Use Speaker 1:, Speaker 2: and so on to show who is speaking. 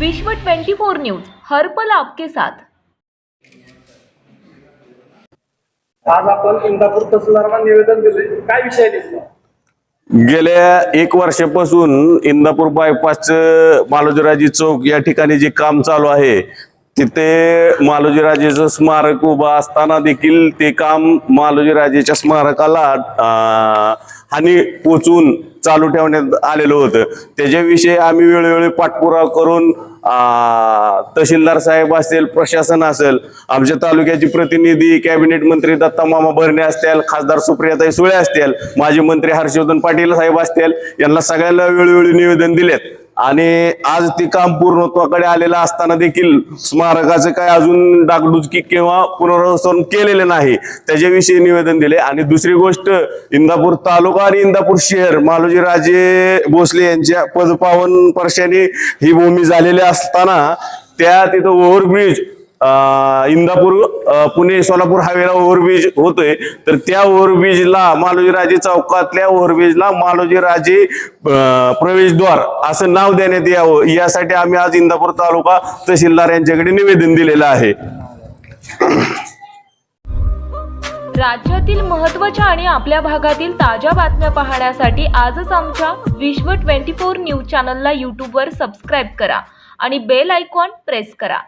Speaker 1: विश्व 24 न्यूज हर पल आपके साथ
Speaker 2: आज आपण इंदापूर तहसीलदारांना निवेदन दिले काय विषय?
Speaker 3: गेल्या एक वर्षापासून इंदापूर बायपासचं मालोजीराजे चौक या ठिकाणी जे काम चालू आहे तिथे मालोजीराजेचं स्मारक उभं असताना देखील ते काम मालोजीराजेच्या स्मारकाला हानी पोचून चालू ठेवण्यात आलेलं होतं. त्याच्याविषयी आम्ही वेळोवेळी पाठपुरावा करून तहसीलदार साहेब असेल प्रशासन असेल आमच्या तालुक्याचे प्रतिनिधी कॅबिनेट मंत्री दत्ता मामा भरणे असतील खासदार सुप्रियाताई सुळे असतील माजी मंत्री हर्षवर्धन पाटील साहेब असतील यांना सगळ्यांना वेळोवेळी निवेदन दिलेत. आणि आज ते काम पूर्णत्वाकडे आलेलं असताना देखील स्मारकाचं काय अजून डागडुजकी किंवा पुनर्वसन केलेलं नाही त्याच्याविषयी निवेदन दिले. आणि दुसरी गोष्ट इंदापूर तालुका आणि इंदापूर शहर मालोजी राजे भोसले यांच्या पदपावन पर्षाने ही भूमी झालेली असताना त्या तिथं ओव्हरब्रिज इंदापूर पुणे सोलापूर हायवेला ओव्हरब्रिज होतोय. तर त्या ओव्हरब्रिजला मालोजीराजे चौकातल्या ओव्हरब्रिजला मालोजीराजे प्रवेशद्वार असं नाव देण्यात यावं. यासाठी आम्ही आज इंदापूर तालुका तहसीलदार यांच्याकडे निवेदन दिलेलं आहे.
Speaker 1: राज्यातील महत्त्वाच्या आणि आपल्या भागातील ताज्या बातम्या पाहण्यासाठी आजच आमच्या विश्व 24 न्यूज चॅनलला यूट्यूबवर सबस्क्राईब करा आणि बेल आयकॉन प्रेस करा.